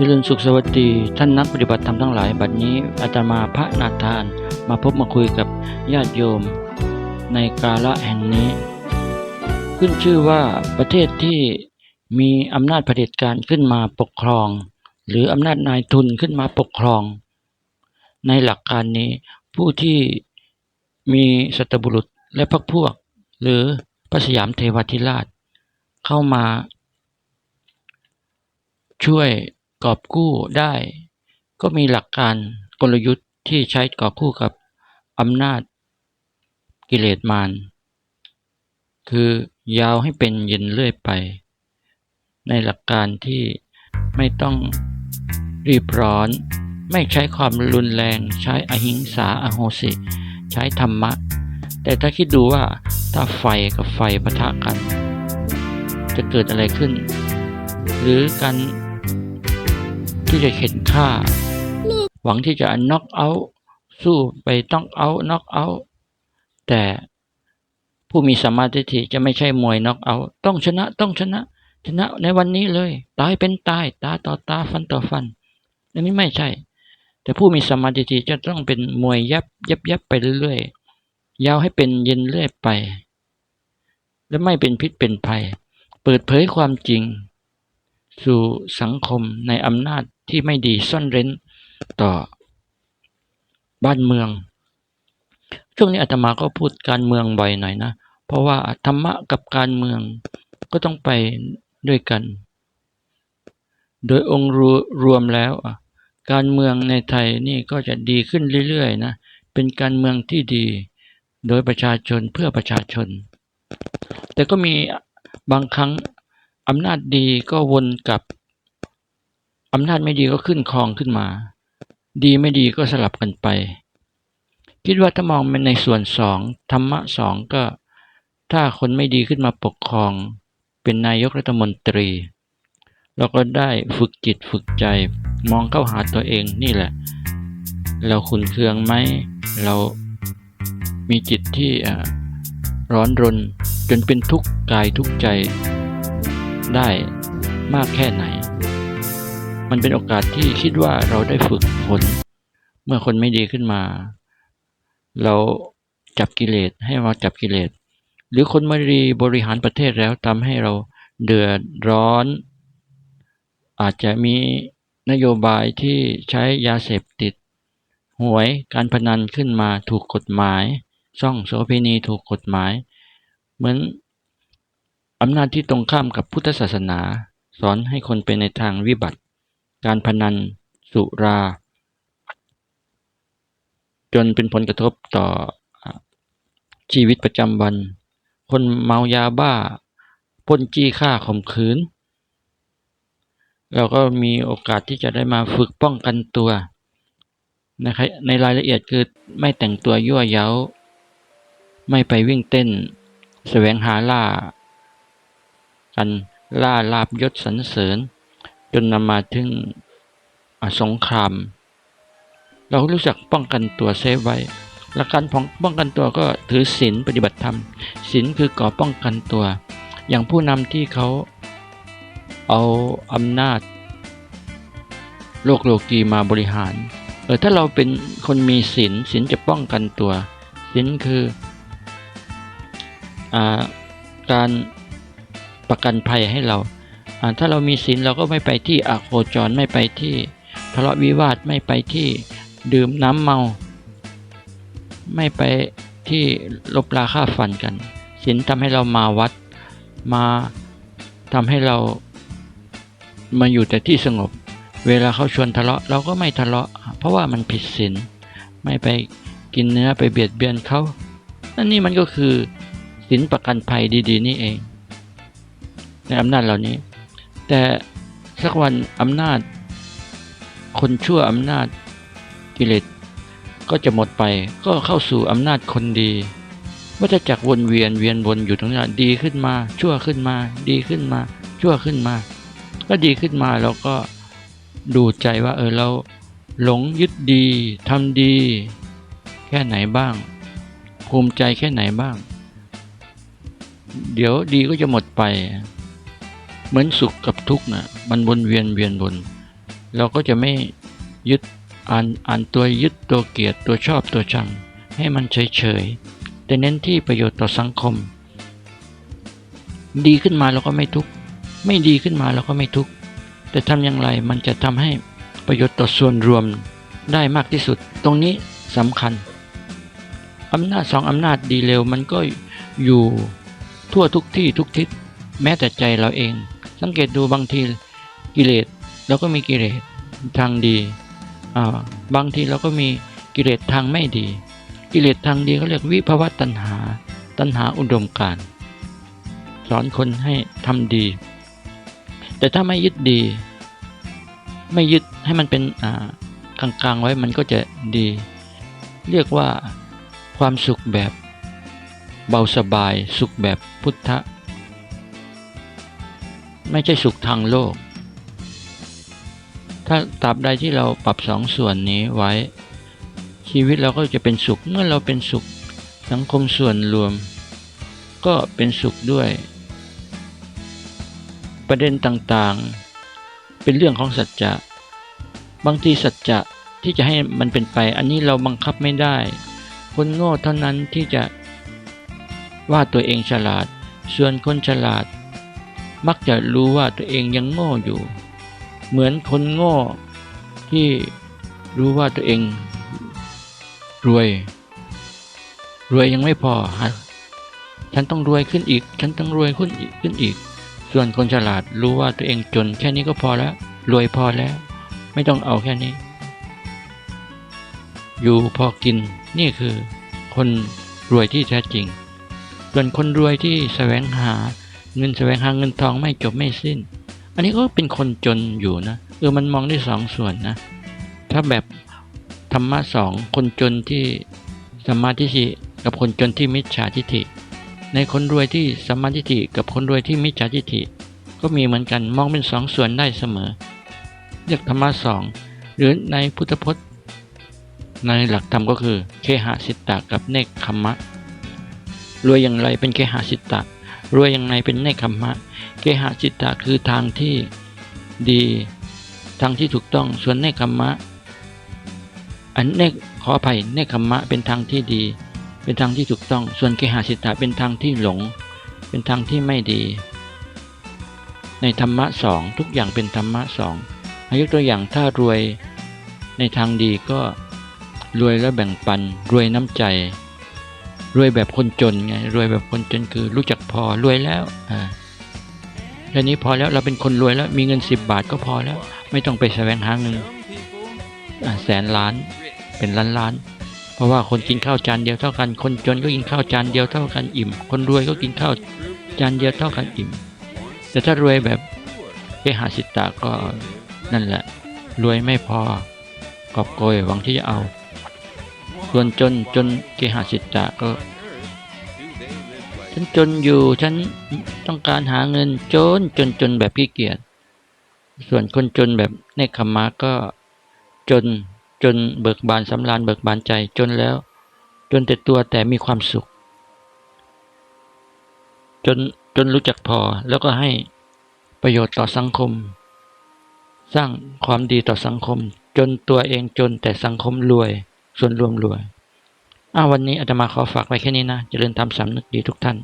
เจริญสุขสวัสดีท่านนักปฏิบัติธรรมทั้งหลายบัดนี้อาตมาพระนาทานมาพบมาคุยกับญาติโยม ในกาละแห่งนี้ ขึ้นชื่อว่าประเทศที่มีอำนาจเผด็จการขึ้นมาปกครอง หรืออำนาจนายทุนขึ้นมาปกครอง ในหลักการนี้ผู้ที่มีสัตบุรุษและพรรคพวก หรือพระสยามเทวทิราช เข้ามา ช่วย กอบกู้ได้ ก็มีหลักการกลยุทธ์ที่ใช้กอบกู้กับอำนาจกิเลสมารคือยาวให้เป็นเย็นเรื่อยไป ในหลักการที่ไม่ต้องรีบร้อน ไม่ใช้ความรุนแรงใช้อหิงสาอโหสิ ใช้ธรรมะ แต่ถ้าคิดดูว่าถ้าไฟกับไฟปะทะกัน จะเกิดอะไรขึ้น หรือการ ที่จะเข็นฆ่า หวังที่จะน็อกเอาสู้ไปต้องเอาน็อกเอาแต่ผู้มีสมาธิจะไม่ใช่มวยน็อกเอาต้องชนะต้องชนะ ชนะในวันนี้เลย ตายเป็นตาย ตาต่อตาฟันต่อฟันอันนี้ไม่ใช่ แต่ผู้มีสมมาธิจะต้องเป็นมวยยับยับยับไปเรื่อยๆยาวให้เป็นเย็นเรื่อยไป และไม่เป็นพิษเป็นภัย เปิดเผยความจริง สู่สังคมในอำนาจ ที่ไม่ดีซ่อนเร้นต่อบ้านเมือง ช่วงนี้อาตมาก็พูดการเมืองบ่อยหน่อยนะ เพราะว่าธรรมะกับการเมืองก็ต้องไปด้วยกัน โดยองค์รวมแล้วการเมืองในไทยนี่ก็จะดีขึ้นเรื่อยๆนะ เป็นการเมืองที่ดี โดยประชาชนเพื่อประชาชน แต่ก็มีบางครั้งอำนาจดีก็วนกับ อำนาจไม่ดีก็ขึ้นครองขึ้นมา ดีไม่ดีก็สลับกันไป คิดว่าถ้ามองมันในส่วนสองธรรมะสองก็ ถ้าคนไม่ดีขึ้นมาปกครอง เป็นนายกรัฐมนตรี เราก็ได้ฝึกจิตฝึกใจ มองเข้าหาตัวเองนี่แหละ เราขุนเคืองไหมเรามีจิตที่ร้อนรนจนเป็นทุกข์กายทุกข์ใจได้มากแค่ไหน มันเป็นโอกาสที่คิดว่าเราได้ฝึกฝนเมื่อคนไม่ดีขึ้นมา เราจับกิเลสให้เราจับกิเลส หรือคนไม่ดีบริหารประเทศแล้วทำให้เราเดือดร้อน อาจจะมีนโยบายที่ใช้ยาเสพติด หวยการพนันขึ้นมาถูกกฎหมาย ซ่องโสเภณีถูกกฎหมาย เหมือนอำนาจที่ตรงข้ามกับพุทธศาสนา สอนให้คนไปในทางวิบัติ การพนัน สุรา จนเป็นผลกระทบต่อชีวิตประจำวัน คนเมายาบ้าพ้นจี้ฆ่าข่มขืน เราก็มีโอกาสที่จะได้มาฝึกป้องกันตัวนะครับในรายละเอียดคือไม่แต่งตัวยั่วเย้า ไม่ไปวิ่งเต้น แสวงหาล่า กันล่าลาบยศสรรเสริญ จนนำมาถึงสงคราม เรารู้จักป้องกันตัวเซฟไว้หลักการของป้องกันตัวก็ถือศีลปฏิบัติธรรมศีลคือก่อป้องกันตัว อย่างผู้นำที่เขาเอาอำนาจ โลกโลกีมาบริหารเออถ้าเราเป็นคนมีศีลศีลจะป้องกันตัวศีลคืออการประกันภัยให้เรา ถ้าเรามีศีลเราก็ไม่ไปที่อโคจรไม่ไปที่ทะเลาะวิวาทไม่ไปที่ดื่มน้ำเมา ไม่ไปที่ลบลาค่าฟันกันศีลทำให้เรามาวัดมาทำให้เรามาอยู่แต่ที่สงบ เวลาเขาชวนทะเลาะเราก็ไม่ทะเลาะ เพราะว่ามันผิดศีลไม่ไปกินเนื้อไปเบียดเบียนเขานั่นนี่มันก็คือศีลประกันภัยดี ๆ นี่เอง ในอำนาจเหล่านี้ แต่สักวันอำนาจ คนชั่วอำนาจกิเลสก็จะหมดไปก็เข้าสู่อำนาจคนดีว่าจะจักวนเวียนเวียนวนอยู่ตรงนี้ดีขึ้นมา ชั่วขึ้นมา ดีขึ้นมา ชั่วขึ้นมา ก็ดีขึ้นมาเราก็ดูใจว่าเออเราหลงยึดดีทำดี แค่ไหนบ้าง ภูมิใจแค่ไหนบ้าง เดี๋ยวดีก็จะหมดไป เหมือนสุขกับทุกข์นะมันวนเวียนเวียนวนเราก็จะไม่ยึดอ่านอ่านตัวยึดตัวเกลียดตัวชอบตัวชัง ให้มันเฉยเฉยแต่เน้นที่ประโยชน์ต่อสังคม ดีขึ้นมาเราก็ไม่ทุกข์ไม่ดีขึ้นมาเราก็ไม่ทุกข์แต่ทำอย่างไรมันจะทำให้ประโยชน์ต่อส่วนรวมได้มากที่สุด ตรงนี้สำคัญอำนาจสองอำนาจดีเร็วมันก็อยู่ทั่วทุกที่ทุกทิศแม้แต่ใจเราเอง สังเกตดูบางทีกิเลสเราก็มีกิเลสทางดีอ่าบางทีเราก็มีกิเลสทางไม่ดี กิเลสทางดีเขาเรียกวิภวตัณหา ตัณหาอุดมการสอนคนให้ทำดี แต่ถ้าไม่ยึดดี ไม่ยึดให้มันเป็นอ่ากลางๆไว้มันก็จะดี เรียกว่าความสุขแบบเบาสบายสุขแบบพุทธ ไม่ใช่สุขทางโลก ถ้าตราบใดที่เราปรับสองส่วนนี้ไว้ ชีวิตเราก็จะเป็นสุข เมื่อเราเป็นสุขสังคมส่วนรวม ก็เป็นสุขด้วย ประเด็นต่างๆ เป็นเรื่องของสัจจะ บางทีสัจจะที่จะให้มันเป็นไป อันนี้เราบังคับไม่ได้ คนโง่เท่านั้นที่จะว่าตัวเองฉลาด ส่วนคนฉลาด มักจะรู้ว่าตัวเองยังโง่อยู่ เหมือนคนโง่ที่รู้ว่าตัวเองรวย รวยยังไม่พอฮะฉันต้องรวยขึ้นอีก ฉันต้องรวยขึ้นอีกขึ้นอีก ส่วนคนฉลาดรู้ว่าตัวเองจน แค่นี้ก็พอแล้ว รวยพอแล้ว ไม่ต้องเอาแค่นี้ อยู่พอกินนี่คือ คนรวยที่แท้จริง ส่วนคนรวยที่แสวงหา เงินแสวงหาเงินทองไม่จบไม่สิ้น อันนี้ก็เป็นคนจนอยู่นะเออมันมองได้สองส่วนนะ ถ้าแบบธรรมะสองคนจนที่สัมมาทิฏฐิกับคนจนที่มิจฉาทิฏฐิ ในคนรวยที่สัมมาทิฏฐิกับคนรวยที่มิจฉาทิฏฐิ ก็มีเหมือนกันมองเป็นสองส่วนได้เสมอเรียกธรรมะสองหรือในพุทธพจน์ ในหลักธรรมก็คือเคหะสิตตะกับเนคขมะรวยอย่างไรเป็นเคหะสิตตะ รวยย่างไรเป็นเนคขมมะเคหะสิตตะคือทางที่ดี ทางที่ถูกต้อง ส่วนเนคขมมะ อันเนคขออภัยเนคขมมะเป็นทางที่ดี เป็นทางที่ถูกต้อง ส่วนเคหะสิตตะเป็นทางที่หลง เป็นทางที่ไม่ดี ในธรรมะสองทุกอย่างเป็นธรรมะสองยกตัวอย่างถ้ารวยในทางดีก็รวยแล้วแบ่งปันรวยน้ำใจ รวยแบบคนจนไงรวยแบบคนจนคือรู้จักพอรวยแล้วอ่าแค่นี้พอแล้วเราเป็นคนรวยแล้วมีเงินสิบบาทก็พอแล้ว ไม่ต้องไปแสวงหาเงินอ่าแสนล้านเป็นล้านล้านเพราะว่าคนกินข้าวจานเดียวเท่ากัน คนจนก็กินข้าวจานเดียวเท่ากันอิ่ม คนรวยก็กินข้าวจานเดียวเท่ากันอิ่ม แต่ถ้ารวยแบบเคหาสิตาก็นั่นแหละ รวยไม่พอกอบโกยหวังที่จะเอา ส่วนจนจนเกหาสิตะก็ฉันจนอยู่ฉันต้องการหาเงินจนจนจนแบบขี้เกียจส่วนคนจนแบบเนคขมมะก็จนจนเบิกบานสำราญเบิกบานใจจนแล้ว จนแต่ตัวแต่มีความสุข จนจนรู้จักพอแล้วก็ให้ประโยชน์ต่อสังคม สร้างความดีต่อสังคม จนตัวเองจนแต่สังคมรวย ส่วนรวมรวยอ้าววันนี้อาตมาขอฝากไว้แค่นี้นะเจริญธรรมสำนึกดีทุกท่าน